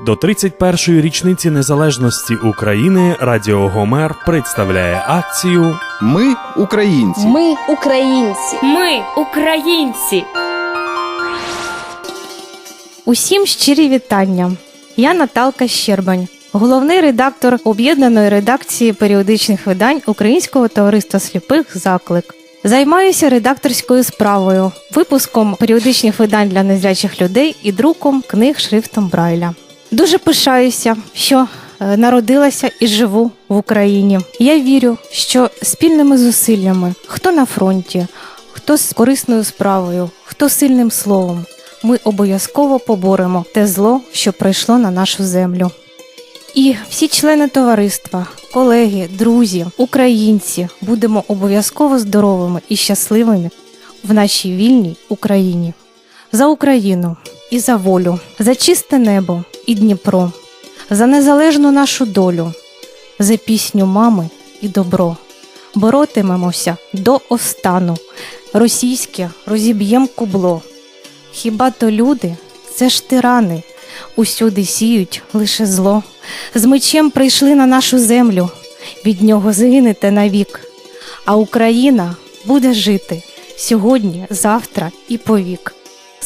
До 31-ї річниці незалежності України Радіо Гомер представляє акцію Ми українці. Ми українці. Ми українці. Усім щирі вітання. Я Наталка Щербань, головний редактор об'єднаної редакції періодичних видань Українського товариства сліпих Заклик. Займаюся редакторською справою, випуском періодичних видань для незрячих людей і друком книг шрифтом Брайля. Дуже пишаюся, що е, народилася і живу в Україні. Я вірю, що спільними зусиллями, хто на фронті, хто з корисною справою, хто сильним словом, ми обов'язково поборемо те зло, що прийшло на нашу землю. І всі члени товариства, колеги, друзі, українці будемо обов'язково здоровими і щасливими в нашій вільній Україні. За Україну і за волю, за чисте небо і Дніпро, за незалежну нашу долю, за пісню мами і добро. Боротимемося до остану. Російське розіб'єм кубло. Хіба то люди, це ж тирани, усюди сіють лише зло. З мечем прийшли на нашу землю, від нього згинете навік. А Україна буде жити сьогодні, завтра і повік.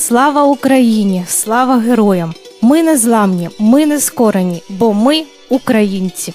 Слава Україні, слава героям! Ми не зламні, ми не скорені, бо ми українці.